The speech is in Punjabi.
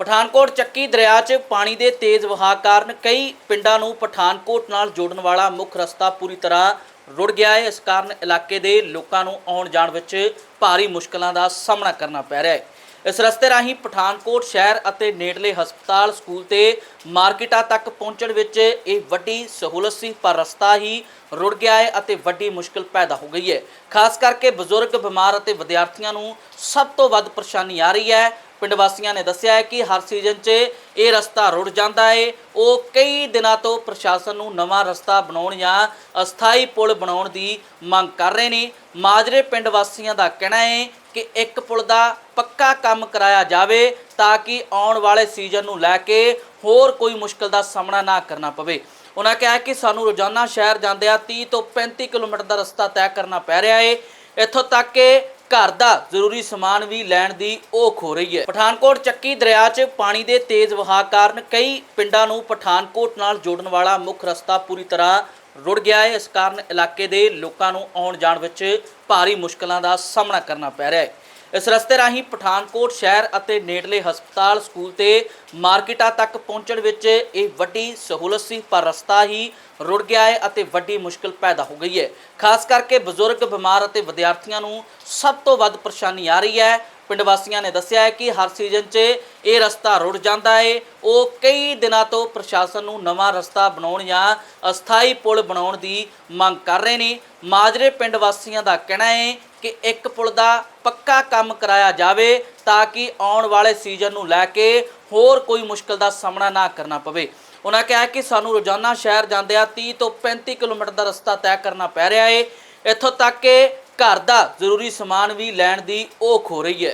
ਪਠਾਨਕੋਟ ਚੱਕੀ ਦਰਿਆ 'ਚ ਪਾਣੀ ਦੇ ਤੇਜ਼ ਵਹਾਅ ਕਾਰਨ ਕਈ ਪਿੰਡਾਂ ਨੂੰ ਪਠਾਨਕੋਟ ਨਾਲ ਜੋੜਨ ਵਾਲਾ ਮੁੱਖ ਰਸਤਾ ਪੂਰੀ ਤਰ੍ਹਾਂ ਰੁੜ ਗਿਆ ਹੈ। ਇਸ ਕਾਰਨ ਇਲਾਕੇ ਦੇ ਲੋਕਾਂ ਨੂੰ ਆਉਣ ਜਾਣ ਵਿੱਚ ਭਾਰੀ ਮੁਸ਼ਕਲਾਂ ਦਾ ਸਾਹਮਣਾ ਕਰਨਾ ਪੈ ਰਿਹਾ ਹੈ। ਇਸ ਰਸਤੇ ਰਾਹੀਂ ਪਠਾਨਕੋਟ ਸ਼ਹਿਰ ਅਤੇ ਨੇੜਲੇ ਹਸਪਤਾਲ, ਸਕੂਲ ਤੇ ਮਾਰਕੀਟਾਂ ਤੱਕ ਪਹੁੰਚਣ ਵਿੱਚ ਇਹ ਵੱਡੀ ਸਹੂਲਤ ਸੀ, ਪਰ ਰਸਤਾ ਹੀ ਰੁੜ ਗਿਆ ਹੈ ਅਤੇ ਵੱਡੀ ਮੁਸ਼ਕਲ ਪੈਦਾ ਹੋ ਗਈ ਹੈ। ਖਾਸ ਕਰਕੇ ਬਜ਼ੁਰਗ, ਬਿਮਾਰ ਅਤੇ ਵਿਦਿਆਰਥੀਆਂ ਨੂੰ ਸਭ ਤੋਂ ਵੱਧ ਪਰੇਸ਼ਾਨੀ ਆ ਰਹੀ ਹੈ। ਪਿੰਡ ਵਾਸੀਆਂ ਨੇ ਦੱਸਿਆ ਹੈ ਕਿ ਹਰ ਸੀਜ਼ਨ 'ਚ ਇਹ ਰਸਤਾ ਰੁੜ ਜਾਂਦਾ ਹੈ। ਉਹ ਕਈ ਦਿਨਾਂ ਤੋਂ ਪ੍ਰਸ਼ਾਸਨ ਨੂੰ ਨਵਾਂ ਰਸਤਾ ਬਣਾਉਣ ਜਾਂ ਅਸਥਾਈ ਪੁਲ ਬਣਾਉਣ ਦੀ ਮੰਗ ਕਰ ਰਹੇ ਨੇ। ਮਾਜਰੇ ਪਿੰਡ ਵਾਸੀਆਂ ਦਾ ਕਹਿਣਾ ਹੈ ਕਿ ਇੱਕ ਪੁਲ ਦਾ ਪੱਕਾ ਕੰਮ ਕਰਾਇਆ ਜਾਵੇ ਤਾਂ ਕਿ ਆਉਣ ਵਾਲੇ ਸੀਜ਼ਨ ਨੂੰ ਲੈ ਕੇ ਹੋਰ ਕੋਈ ਮੁਸ਼ਕਲ ਦਾ ਸਾਹਮਣਾ ਨਾ ਕਰਨਾ ਪਵੇ। ਉਹਨਾਂ ਕਿਹਾ ਕਿ ਸਾਨੂੰ ਰੋਜ਼ਾਨਾ ਸ਼ਹਿਰ ਜਾਂਦਿਆਂ 30 ਤੋਂ 35 ਕਿਲੋਮੀਟਰ ਦਾ ਰਸਤਾ ਤੈਅ ਕਰਨਾ ਪੈ ਰਿਹਾ ਹੈ। ਇੱਥੋਂ ਤੱਕ ਕਿ ਘਰ ਦਾ ਜ਼ਰੂਰੀ ਸਮਾਨ ਵੀ ਲੈਣ ਦੀ ਔਖ ਹੋ ਰਹੀ ਹੈ। ਪਠਾਨਕੋਟ ਚੱਕੀ ਦਰਿਆ 'ਚ ਪਾਣੀ ਦੇ ਤੇਜ਼ ਵਹਾਅ ਕਾਰਨ ਕਈ ਪਿੰਡਾਂ ਨੂੰ ਪਠਾਨਕੋਟ ਨਾਲ ਜੋੜਨ ਵਾਲਾ ਮੁੱਖ ਰਸਤਾ ਪੂਰੀ ਤਰ੍ਹਾਂ ਰੁੜ ਗਿਆ ਹੈ। ਇਸ ਕਾਰਨ ਇਲਾਕੇ ਦੇ ਲੋਕਾਂ ਨੂੰ ਆਉਣ ਜਾਣ ਵਿੱਚ ਭਾਰੀ ਮੁਸ਼ਕਲਾਂ ਦਾ ਸਾਹਮਣਾ ਕਰਨਾ ਪੈ ਰਿਹਾ ਹੈ। ਇਸ ਰਸਤੇ ਰਾਹੀਂ ਪਠਾਨਕੋਟ ਸ਼ਹਿਰ ਅਤੇ ਨੇੜਲੇ ਹਸਪਤਾਲ, ਸਕੂਲ ਤੇ ਮਾਰਕੀਟਾਂ ਤੱਕ ਪਹੁੰਚਣ ਵਿੱਚ ਇਹ ਵੱਡੀ ਸਹੂਲਤ ਸੀ, ਪਰ ਰਸਤਾ ਹੀ ਰੁੜ ਗਿਆ ਹੈ ਅਤੇ ਵੱਡੀ ਮੁਸ਼ਕਲ ਪੈਦਾ ਹੋ ਗਈ ਹੈ। ਖਾਸ ਕਰਕੇ ਬਜ਼ੁਰਗ, ਬਿਮਾਰ ਅਤੇ ਵਿਦਿਆਰਥੀਆਂ ਨੂੰ ਸਭ ਤੋਂ ਵੱਧ ਪਰੇਸ਼ਾਨੀ ਆ ਰਹੀ ਹੈ। ਪਿੰਡ ਵਾਸੀਆਂ ਨੇ ਦੱਸਿਆ ਹੈ ਕਿ ਹਰ ਸੀਜ਼ਨ 'ਚ ਇਹ ਰਸਤਾ ਰੁੜ ਜਾਂਦਾ ਹੈ। ਉਹ ਕਈ ਦਿਨਾਂ ਤੋਂ ਪ੍ਰਸ਼ਾਸਨ ਨੂੰ ਨਵਾਂ ਰਸਤਾ ਬਣਾਉਣ ਜਾਂ ਅਸਥਾਈ ਪੁਲ ਬਣਾਉਣ ਦੀ ਮੰਗ ਕਰ ਰਹੇ ਨੇ। ਮਾਜਰੇ ਪਿੰਡ ਵਾਸੀਆਂ ਦਾ ਕਹਿਣਾ ਹੈ ਕਿ ਇੱਕ ਪੁਲ ਦਾ ਪੱਕਾ ਕੰਮ ਕਰਾਇਆ ਜਾਵੇ ਤਾਂ ਕਿ ਆਉਣ ਵਾਲੇ ਸੀਜ਼ਨ ਨੂੰ ਲੈ ਕੇ ਹੋਰ ਕੋਈ ਮੁਸ਼ਕਲ ਦਾ ਸਾਹਮਣਾ ਨਾ ਕਰਨਾ ਪਵੇ। ਉਹਨਾਂ ਕਿਹਾ ਕਿ ਸਾਨੂੰ ਰੋਜ਼ਾਨਾ ਸ਼ਹਿਰ ਜਾਂਦਿਆਂ 30 ਤੋਂ 35 ਕਿਲੋਮੀਟਰ ਦਾ ਰਸਤਾ ਤੈਅ ਕਰਨਾ ਪੈ ਰਿਹਾ ਹੈ। ਇੱਥੋਂ ਤੱਕ ਕਿ ਘਰ ਦਾ ਜ਼ਰੂਰੀ ਸਮਾਨ ਵੀ ਲੈਣ ਦੀ ਔਖ ਹੋ ਰਹੀ ਹੈ।